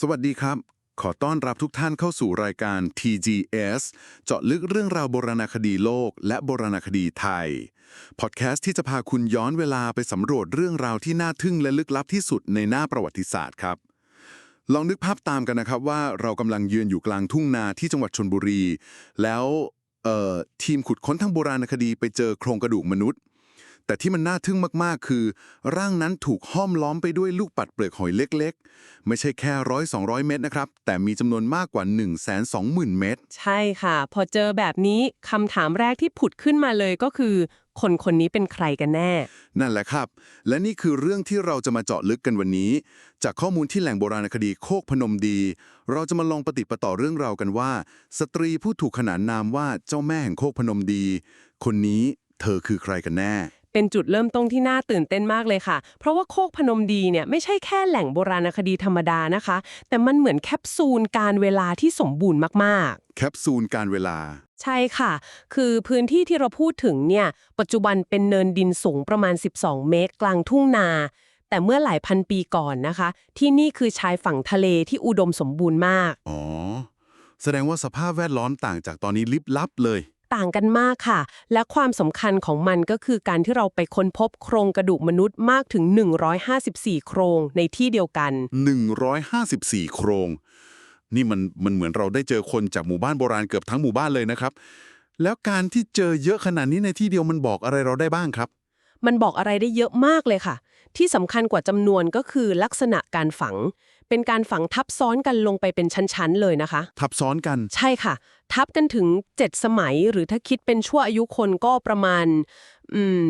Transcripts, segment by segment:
สวัสดีครับ ขอต้อนรับทุกท่านเข้าสู่รายการ TGS เจาะลึกเรื่องราวโบราณคดีโลก และโบราณคดีไทย พอดแคสต์ที่จะพาคุณย้อนเวลาไปสำรวจเรื่องราวที่น่าทึ่งและลึกลับที่สุดในหน้าประวัติศาสตร์ครับ ลองนึกภาพตามกันนะครับว่าเรากำลังยืนอยู่กลางทุ่งนาที่จังหวัดชนบุรี แล้วเอ่อทีมขุดค้นทางโบราณคดีไปเจอโครงกระดูกมนุษย์ แต่ที่มันน่าทึ่งมากๆ คือ ร่างนั้นถูกห้อมล้อมไปด้วยลูกปัดเปลือกหอยเล็ก ๆ ไม่ใช่แค่ร้อยสองร้อยเม็ดนะครับ แต่มีจำนวนมากกว่า 1 2 0 0 0 0 เม็ดใช่ค่ะ พอเจอแบบนี้คำถามแรกที่ผุดขึ้นมาเลยก็คือ คนคนนี้เป็นใครกันแน่ นั่นแหละครับ และนี่คือเรื่องที่เราจะมาเจาะลึกกันวันนี้ จากข้อมูลที่แหล่งโบราณคดีโคกพนมดี เราจะมาลองปฏิดปะต่อเรื่องราวกันว่า สตรีผู้ถูกขนานนามว่าเจ้าแม่แห่งโคกพนมดี คนนี้เธอคือใครกันแน่ เป็นจุดเริ่มต้นที่น่าตื่นเต้นมากเลยค่ะ เพราะว่าโคกพนมดีเนี่ยไม่ใช่แค่แหล่งโบราณคดีธรรมดานะคะ แต่มันเหมือนแคปซูลการเวลาที่สมบูรณ์มากแคปซูลการเวลาๆใช่ค่ะ คือพื้นที่ที่เราพูดถึงเนี่ย ปัจจุบันเป็นเนินดินสูงประมาณ 12 เมตร กลางทุ่งนา แต่เมื่อหลายพันปีก่อนนะคะ ที่นี่คือชายฝั่งทะเลที่อุดมสมบูรณ์มาก อ๋อ แสดงว่าสภาพแวดล้อมต่างจากตอนนี้ลิบลับเลย ต่างกันมากค่ะ และความสำคัญของมันก็คือการที่เราไปค้นพบโครงกระดูกมนุษย์มากถึง 154 โครงในที่เดียวกัน 154 โครง นี่มันมันเหมือนเราได้เจอคนจากหมู่บ้านโบราณเกือบทั้งหมู่บ้านเลยนะครับ แล้วการที่เจอเยอะขนาดนี้ในที่เดียวมันบอกอะไรเราได้บ้างครับ มันบอกอะไรได้เยอะมากเลยค่ะ ที่สำคัญกว่าจำนวนก็คือลักษณะการฝังเป็นการฝังทับซ้อนกันลงไปเป็นชั้น ๆ เลยนะคะ ทับซ้อนกัน ใช่ค่ะ ทับกันถึง 7 สมัย หรือถ้าคิดเป็นชั่วอายุคนก็ประมาณอืม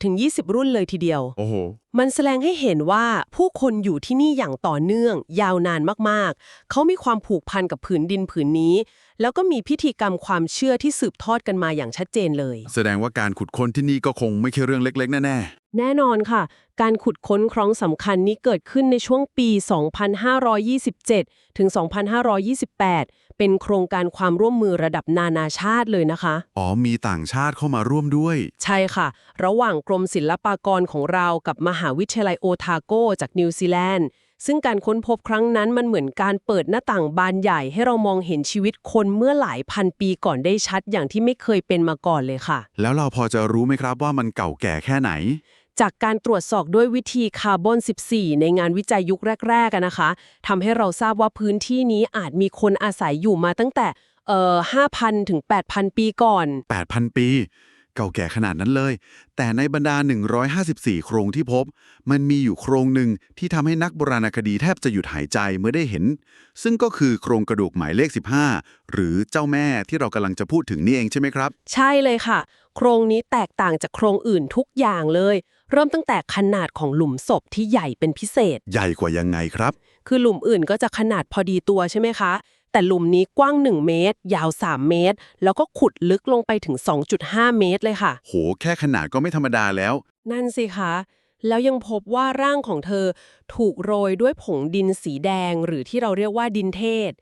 17-20 รุ่นเลยทีเดียว โอ้โห มันแสดงให้เห็นว่าผู้คนอยู่ที่นี่อย่างต่อเนื่อง ยาวนานมากๆ เขามีความผูกพันกับผืนดินผืนนี้ แล้วก็มีพิธีกรรมความเชื่อที่สืบทอดกันมาอย่างชัดเจนเลย แสดงว่าการขุดค้นที่นี่ก็คงไม่ใช่เรื่องเล็ก ๆ แน่แน่นอนค่ะ การขุดค้นครั้งสำคัญนี้เกิดขึ้นในช่วงปี 2527 ถึง 2528 เป็นโครงการความร่วมมือระดับนานาชาติเลยนะคะ ๆ อ๋อมีต่างชาติเข้ามาร่วมด้วย ใช่ค่ะ ระหว่างกรมศิลปากรของเรากับมหาวิทยาลัยโอทาโกจากนิวซีแลนด์ ซึ่งการค้นพบครั้งนั้นมันเหมือนการเปิดหน้าต่างบานใหญ่ให้เรามองเห็นชีวิตคนเมื่อหลายพันปีก่อนได้ชัดอย่างที่ไม่เคยเป็นมาก่อนเลยค่ะ แล้วเราพอจะรู้ไหมครับว่ามันเก่าแก่แค่ไหน จากการตรวจสอบด้วยวิธีคาร์บอน 14 ในงานวิจัยยุคแรกๆอะนะคะทำให้เราทราบว่าพื้นที่นี้อาจมีคนอาศัยอยู่มาตั้งแต่เอ่อ5,000 ถึง 8,000 ปีก่อน 8,000 ปี เก่าแก่ขนาดนั้นเลย แต่ในบรรดา 154 โครงที่พบ มันมีอยู่โครงหนึ่งที่ทำให้นักโบราณคดีแทบจะหยุดหายใจเมื่อได้เห็น ซึ่งก็คือโครงกระดูกหมายเลข 15 หรือเจ้าแม่ที่เรากำลังจะพูดถึงนี่เองใช่ไหมครับ ใช่เลยค่ะ โครงนี้แตกต่างจากโครงอื่นทุกอย่างเลย เริ่มตั้งแต่ขนาดของหลุมศพที่ใหญ่เป็นพิเศษ ใหญ่กว่ายังไงครับ คือหลุมอื่นก็จะขนาดพอดีตัวใช่ไหมคะ แต่หลุมนี้กว้าง 1 เมตร ยาว 3 เมตร แล้วก็ขุดลึกลงไปถึง 2.5 เมตรเลยค่ะ โห แค่ขนาดก็ไม่ธรรมดาแล้ว นั่นสิคะ แล้วยังพบว่าร่างของเธอถูกโรยด้วยผงดินสีแดง หรือที่เราเรียกว่าดินเทศ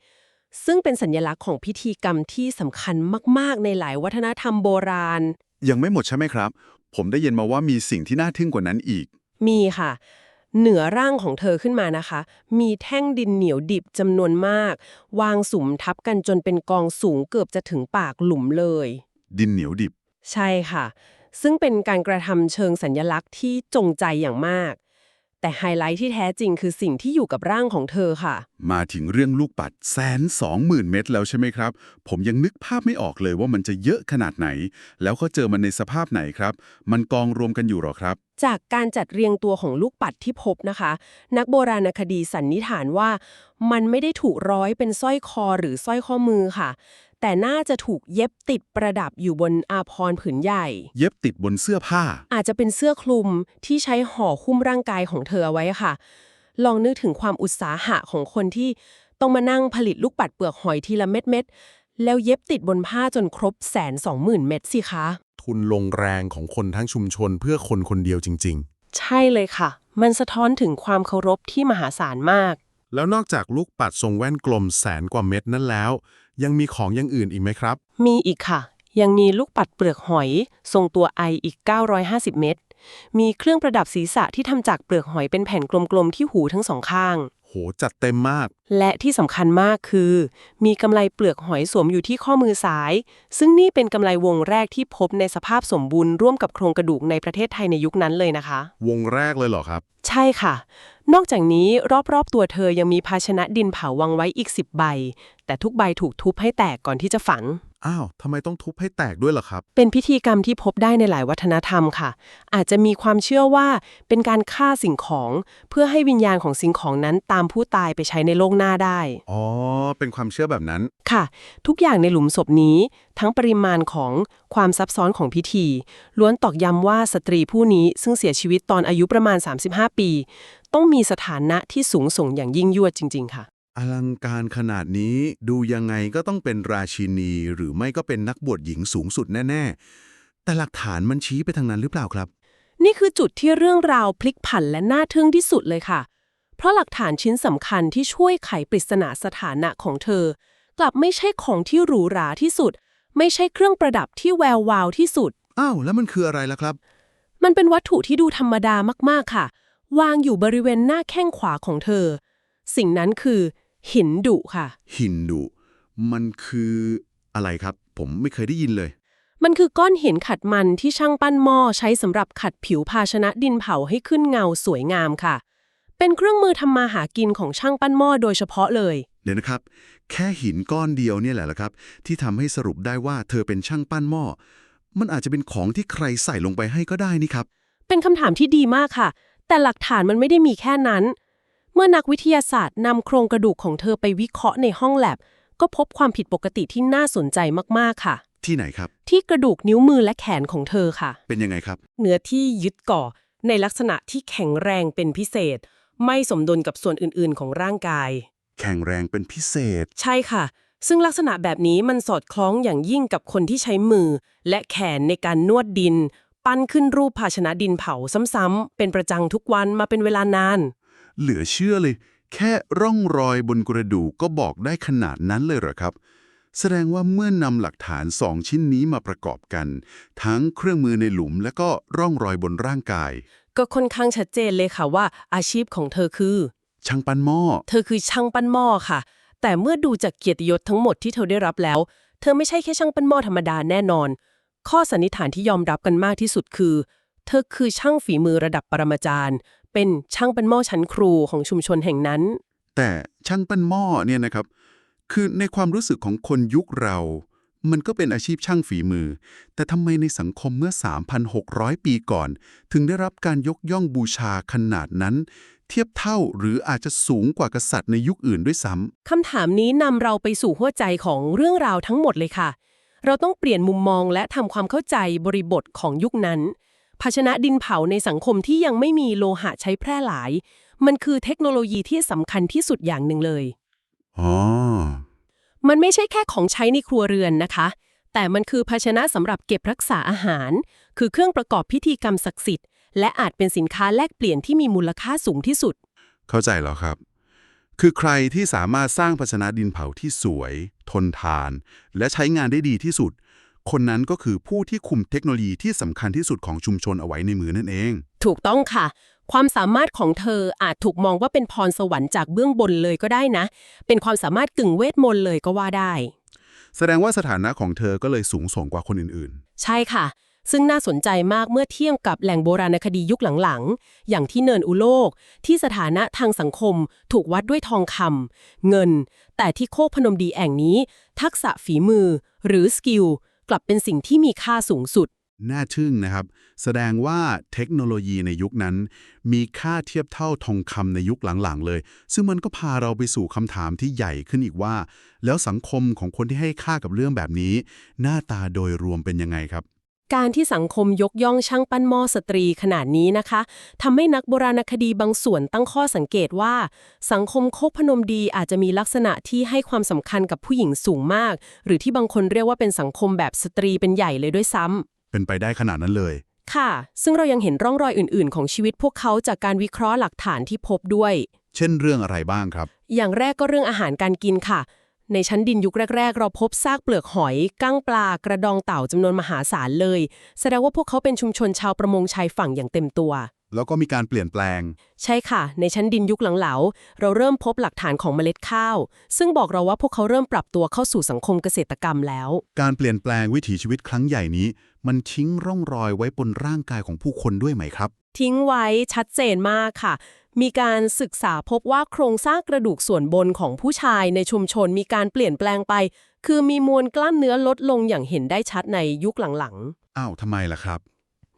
ซึ่งเป็นสัญลักษณ์ของพิธีกรรมที่สำคัญมาก ๆ ในหลายวัฒนธรรมโบราณ ยังไม่หมดใช่ไหมครับ ผมได้ยินมาว่ามีสิ่งที่น่าทึ่งกว่านั้นอีก มีค่ะ เหนือร่างของเธอขึ้นมานะคะ มีแท่งดินเหนียวดิบจำนวนมาก วางสุมทับกันจนเป็นกองสูงเกือบจะถึงปากหลุมเลย ดินเหนียวดิบ ใช่ค่ะ ซึ่งเป็นการกระทำเชิงสัญญลักษณ์ที่จงใจอย่างมาก แต่ไฮไลท์ที่แท้จริงคือสิ่งที่อยู่กับร่างของเธอค่ะ มาถึงเรื่องลูกปัดแสนสองหมื่นเม็ดแล้วใช่ไหมครับ ผมยังนึกภาพไม่ออกเลยว่ามันจะเยอะขนาดไหน แล้วก็เจอมันในสภาพไหนครับ มันกองรวมกันอยู่หรอครับ จากการจัดเรียงตัวของลูกปัดที่พบนะคะ นักโบราณคดีสันนิษฐานว่า มันไม่ได้ถูกร้อยเป็นสร้อยคอหรือสร้อยข้อมือค่ะ แต่น่าจะถูกเย็บติดประดับอยู่บนอาภรณ์ผืนใหญ่ เย็บติดบนเสื้อผ้า อาจจะเป็นเสื้อคลุมที่ใช้ห่อหุ้มร่างกายของเธอเอาไว้ค่ะ ลองนึกถึงความอุตสาหะของคนที่ต้องมานั่งผลิตลูกปัดเปลือกหอยทีละเม็ดเม็ดๆแล้วเย็บติดบนผ้าจนครบแสนสองหมื่นเม็ดสิคะ ทุนลงแรงของคนทั้งชุมชนเพื่อคนคนเดียวจริงใช่เลยค่ะ มันสะท้อนถึงความเคารพที่มหาศาลมากๆ แล้วนอกจากลูกปัดทรงแว่นกลมแสนกว่าเม็ดนั้นแล้ว ยังมีของอย่างอื่นอีกไหมครับ มีอีกค่ะ ยังมีลูกปัดเปลือกหอย ทรงตัวไออีก 950 เม็ดมีเครื่องประดับศีรษะที่ทำจากเปลือกหอยเป็นแผ่นกลมๆที่หูทั้งสองข้าง จัดเต็มมาก และที่สำคัญมากคือ มีกำไลเปลือกหอยสวมอยู่ที่ข้อมือซ้าย ซึ่งนี่เป็นกำไลวงแรกที่พบในสภาพสมบูรณ์ร่วมกับโครงกระดูกในประเทศไทยในยุคนั้นเลยนะคะ วงแรกเลยเหรอครับ ใช่ค่ะ นอกจากนี้รอบๆตัวเธอยังมีภาชนะดินเผาวางไว้อีก 10 ใบ แต่ทุกใบถูกทุบให้แตกก่อนที่จะฝัง อ้าวทำไมต้องทุบให้แตกด้วยล่ะครับ เป็นพิธีกรรมที่พบได้ในหลายวัฒนธรรมค่ะ อาจจะมีความเชื่อว่าเป็นการฆ่าสิ่งของ เพื่อให้วิญญาณของสิ่งของนั้นตามผู้ตายไปใช้ในโลกหน้าได้ อ๋อ เป็นความเชื่อแบบนั้น ค่ะ ทุกอย่างในหลุมศพนี้ ทั้งปริมาณของความซับซ้อนของพิธี ล้วนตอกย้ำว่าสตรีผู้นี้ซึ่งเสียชีวิตตอนอายุประมาณ 35 ปี ต้องมีสถานะที่สูงส่งอย่างยิ่งยวดจริง ๆ ค่ะ อลังการขนาดนี้ดูยังไงก็ต้องเป็นราชินี หรือไม่ก็เป็นนักบวชหญิงสูงสุดแน่ ๆ แต่หลักฐานมันชี้ไปทางนั้นหรือเปล่าครับ นี่คือจุดที่เรื่องราวพลิกผันและน่าทึ่งที่สุดเลยค่ะ เพราะหลักฐานชิ้นสำคัญที่ช่วยไขปริศนาสถานะของเธอ กลับไม่ใช่ของที่หรูหราที่สุด ไม่ใช่เครื่องประดับที่แวววาวที่สุด อ้าวแล้วมันคืออะไรล่ะครับ มันเป็นวัตถุที่ดูธรรมดามากๆค่ะ วางอยู่บริเวณหน้าแข้งขวาของเธอ สิ่งนั้นคือ หินดุค่ะ หินดุมันคืออะไรครับ ผมไม่เคยได้ยินเลย มันคือก้อนหินขัดมันที่ช่างปั้นหม้อใช้สำหรับขัดผิวภาชนะดินเผาให้ขึ้นเงาสวยงามค่ะ เป็นเครื่องมือทำมาหากินของช่างปั้นหม้อโดยเฉพาะเลย เดี๋ยวนะครับ แค่หินก้อนเดียวเนี่ยแหละละครับ ที่ทำให้สรุปได้ว่าเธอเป็นช่างปั้นหม้อมันอาจจะเป็นของที่ใครใส่ลงไปให้ก็ได้นี่ครับ เป็นคำถามที่ดีมากค่ะ แต่หลักฐานมันไม่ได้มีแค่นั้น เมื่อนักวิทยาศาสตร์นำโครงกระดูกของเธอไปวิเคราะห์ในห้องแลบ ก็พบความผิดปกติที่น่าสนใจมากๆค่ะ ที่ไหนครับ ที่กระดูกนิ้วมือและแขนของเธอค่ะ เป็นยังไงครับ เนื้อที่ยึดเก่อในลักษณะที่แข็งแรงเป็นพิเศษ ไม่สมดุลกับส่วนอื่นๆ ของร่างกาย แข็งแรงเป็นพิเศษ ใช่ค่ะ ซึ่งลักษณะแบบนี้มันสอดคล้องอย่างยิ่งกับคนที่ใช้มือ และแขนในการนวดดิน ปั้นขึ้นรูปภาชนะดินเผาซ้ำๆเป็นประจังทุกวันมาเป็นเวลานาน เหลือเชื่อเลย แค่ร่องรอยบนกระดูกก็บอกได้ขนาดนั้นเลยเหรอครับ แสดงว่าเมื่อนำหลักฐานสองชิ้นนี้มาประกอบกัน ทั้งเครื่องมือในหลุมและก็ร่องรอยบนร่างกาย ก็ค่อนข้างชัดเจนเลยค่ะว่าอาชีพของเธอคือ ช่างปั้นหม้อ เธอคือช่างปั้นหม้อค่ะ แต่เมื่อดูจากเกียรติยศทั้งหมดที่เธอได้รับแล้ว เธอไม่ใช่แค่ช่างปั้นหม้อธรรมดาแน่นอน ข้อสันนิษฐานที่ยอมรับกันมากที่สุดคือ เธอคือช่างฝีมือระดับปรมาจารย์ เป็นช่างปั้นหม้อชั้นครูของชุมชนแห่งนั้น แต่ช่างปั้นหม้อเนี่ยนะครับ คือในความรู้สึกของคนยุคเรา มันก็เป็นอาชีพช่างฝีมือ แต่ทำไมในสังคมเมื่อ 3,600 ปีก่อน ถึงได้รับการยกย่องบูชาขนาดนั้น เทียบเท่าหรืออาจจะสูงกว่ากษัตริย์ในยุคอื่นด้วยซ้ำคำถามนี้นำเราไปสู่หัวใจของเรื่องราวทั้งหมดเลยค่ะ เราต้องเปลี่ยนมุมมองและทำความเข้าใจบริบทของยุคนั้น ภาชนะดินเผาในสังคมที่ยังไม่มีโลหะใช้แพร่หลาย มันคือเทคโนโลยีที่สำคัญที่สุดอย่างหนึ่งเลยอ๋อมันไม่ใช่แค่ของใช้ในครัวเรือนนะคะ แต่มันคือภาชนะสำหรับเก็บรักษาอาหาร คือเครื่องประกอบพิธีกรรมศักดิ์สิทธิ์ และอาจเป็นสินค้าแลกเปลี่ยนที่มีมูลค่าสูงที่สุด เข้าใจแล้วครับ คือใครที่สามารถสร้างภาชนะดินเผาที่สวย ทนทาน และใช้งานได้ดีที่สุด คนนั้นก็คือผู้ที่คุมเทคโนโลยีที่สำคัญที่สุดของชุมชนเอาไว้ในมือนั่นเอง ถูกต้องค่ะ ความสามารถของเธออาจถูกมองว่าเป็นพรสวรรค์จากเบื้องบนเลยก็ได้นะ เป็นความสามารถกึ่งเวทมนต์เลยก็ว่าได้ แสดงว่าสถานะของเธอก็เลยสูงส่งกว่าคนอื่นใช่ค่ะ ซึ่งน่าสนใจมากเมื่อเทียบกับแหล่งโบราณคดียุคหลังๆ อย่างที่เนินอุโลก ที่สถานะทางสังคม ถูกวัดด้วยทองคำเงิน แต่ที่โคกพนมดีแอ่งนี้ ทักษะฝีมือ หรือสกิล กลับเป็นสิ่งที่มีค่าสูงสุด น่าทึ่งนะครับ แสดงว่าเทคโนโลยีในยุคนั้น มีค่าเทียบเท่าทองคำในยุคหลังๆ เลย ซึ่งมันก็พาเราไปสู่คำถามที่ใหญ่ขึ้นอีกว่า แล้วสังคมของคนที่ให้ค่ากับเรื่องแบบนี้ หน้าตาโดยรวมเป็นยังไงครับ การที่สังคมยกย่องช่างปั้นหม้อสตรีขนาดนี้นะคะทำให้นักโบราณคดีบางส่วนตั้งข้อสังเกตว่า สังคมโคกพนมดีอาจจะมีลักษณะที่ให้ความสำคัญกับผู้หญิงสูงมาก หรือที่บางคนเรียกว่าเป็นสังคมแบบสตรีเป็นใหญ่เลยด้วยซ้ำเป็นไปได้ขนาดนั้นเลย ค่ะ ซึ่งเรายังเห็นร่องรอยอื่น ๆ ของชีวิตพวกเขาจากการวิเคราะห์หลักฐานที่พบด้วย เช่นเรื่องอะไรบ้างครับ อย่างแรกก็เรื่องอาหารการกินค่ะ ในชั้นดินยุคแรก ๆ เราพบซากเปลือกหอยก้างปลากระดองเต่าจำนวนมหาศาลเลย แสดงว่าพวกเขาเป็นชุมชนชาวประมงชายฝั่งอย่างเต็มตัว แล้วก็มีการเปลี่ยนแปลง ใช่ค่ะ ในชั้นดินยุคหลังเหลาเราเริ่มพบหลักฐานของเมล็ดข้าว ซึ่งบอกเราว่าพวกเขาเริ่มปรับตัวเข้าสู่สังคมเกษตรกรรมแล้ว การเปลี่ยนแปลงวิถีชีวิตครั้งใหญ่นี้ มันทิ้งร่องรอยไว้บนร่างกายของผู้คนด้วยไหมครับ ทิ้งไว้ชัดเจนมากค่ะ มีการศึกษาพบว่าโครงสร้างกระดูกส่วนบนของผู้ชายในชุมชนมีการเปลี่ยนแปลงไป คือมีมวลกล้ามเนื้อลดลงอย่างเห็นได้ชัดในยุคหลังๆ อ้าวทำไมล่ะครับ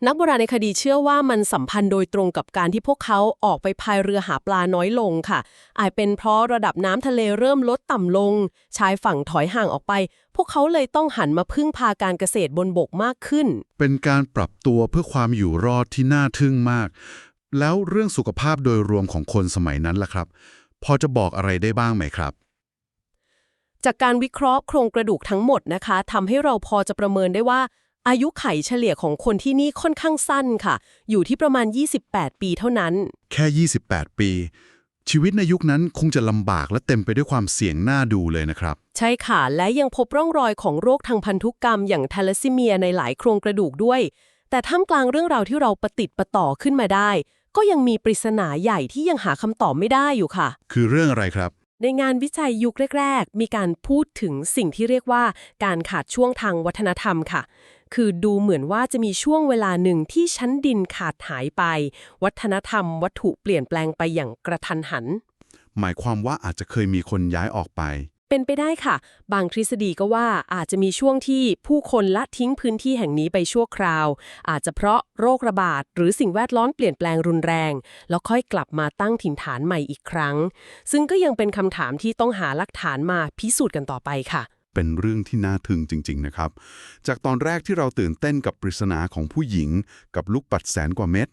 นักโบราณในคดีเชื่อว่ามันสัมพันธ์โดยตรงกับการที่พวกเขาออกไปพายเรือหาปลาน้อยลงค่ะ อาจเป็นเพราะระดับน้ำทะเลเริ่มลดต่ำลง ชายฝั่งถอยห่างออกไป พวกเขาเลยต้องหันมาพึ่งพาการเกษตรบนบกมากขึ้น เป็นการปรับตัวเพื่อความอยู่รอดที่น่าทึ่งมาก แล้วเรื่องสุขภาพโดยรวมของคนสมัยนั้นล่ะครับ พอจะบอกอะไรได้บ้างไหมครับจากการวิเคราะห์โครงกระดูกทั้งหมดนะคะทำให้เราพอจะประเมินได้ว่า อายุไขเฉลี่ยของคนที่นี่ค่อนข้างสั้นค่ะ อยู่ที่ประมาณ 28 ปีเท่านั้น แค่ 28 ปี ชีวิตในยุคนั้นคงจะลำบากและเต็มไปด้วยความเสี่ยงน่าดูเลยนะครับ ใช่ค่ะ และยังพบร่องรอยของโรคทางพันธุกรรมอย่างทาลัสซีเมียในหลายโครงกระดูกด้วย แต่ท่ามกลางเรื่องราวที่เราประติดประต่อขึ้นมาได้ ก็ยังมีปริศนาใหญ่ที่ยังหาคำตอบไม่ได้อยู่ค่ะ คือเรื่องอะไรครับในงานวิจัยยุคแรก ๆ มีการพูดถึงสิ่งที่เรียกว่าการขาดช่วงทางวัฒนธรรมค่ะ คือดูเหมือนว่าจะมีช่วงเวลาหนึ่งที่ชั้นดินขาดหายไป วัฒนธรรมวัตถุเปลี่ยนแปลงไปอย่างกระทันหัน หมายความว่าอาจจะเคยมีคนย้ายออกไป เป็นไปได้ค่ะ บางทฤษฎีก็ว่าอาจจะมีช่วงที่ผู้คนละทิ้งพื้นที่แห่งนี้ไปชั่วคราว อาจจะเพราะโรคระบาดหรือสิ่งแวดล้อมเปลี่ยนแปลงรุนแรง แล้วค่อยกลับมาตั้งถิ่นฐานใหม่อีกครั้ง ซึ่งก็ยังเป็นคำถามที่ต้องหาหลักฐานมาพิสูจน์กันต่อไปค่ะ เป็นเรื่องที่น่าทึ่งจริง ๆ นะครับ จากตอนแรกที่เราตื่นเต้นกับปริศนาของผู้หญิง กับลูกปัดแสนกว่าเม็ด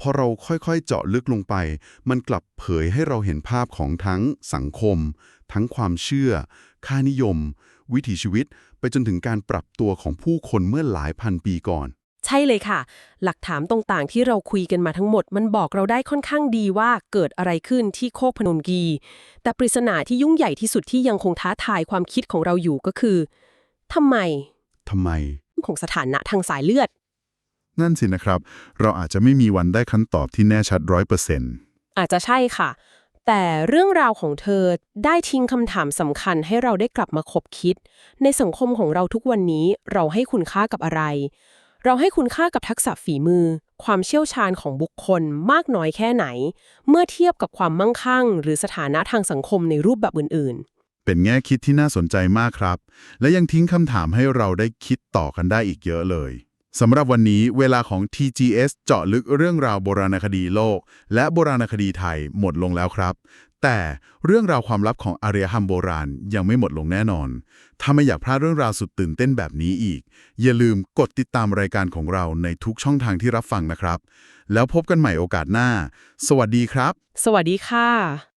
พอเราค่อยๆ เจาะลึกลงไป มันกลับเผยให้เราเห็นภาพของทั้งสังคม ทั้งความเชื่อ ค่านิยม วิถีชีวิต ไปจนถึงการปรับตัวของผู้คนเมื่อหลายพันปีก่อน ใช่เลยค่ะ หลักฐานต่างๆ ที่เราคุยกันมาทั้งหมด มันบอกเราได้ค่อนข้างดีว่าเกิดอะไรขึ้นที่โคกพนมกี แต่ปริศนาที่ยุ่งใหญ่ที่สุดที่ยังคงท้าทายความคิดของเราอยู่ก็คือทำไมทำไมของสถานะทางสายเลือด นั่นสินะครับ เราอาจจะไม่มีวันได้คำตอบที่แน่ชัดร้อยเปอร์เซ็นต์อาจจะใช่ค่ะ แต่เรื่องราวของเธอได้ทิ้งคำถามสำคัญให้เราได้กลับมาคบคิด ในสังคมของเราทุกวันนี้เราให้คุณค่ากับอะไร เราให้คุณค่ากับทักษะฝีมือ ความเชี่ยวชาญของบุคคลมากน้อยแค่ไหน เมื่อเทียบกับความมั่งคั่ง หรือสถานะทางสังคมในรูปแบบอื่น ๆเป็นแง่คิดที่น่าสนใจมากครับ และยังทิ้งคำถามให้เราได้คิดต่อกันได้อีกเยอะเลย สำหรับวันนี้เวลาของ TGS เจาะลึกเรื่องราวโบราณคดีโลก และโบราณคดีไทยหมดลงแล้วครับ แต่เรื่องราวความลับของอารยธรรมโบราณยังไม่หมดลงแน่นอน ถ้าไม่อยากพลาดเรื่องราวสุดตื่นเต้นแบบนี้อีก อย่าลืมกดติดตามรายการของเราในทุกช่องทางที่รับฟังนะครับ แล้วพบกันใหม่โอกาสหน้า สวัสดีครับ สวัสดีค่ะ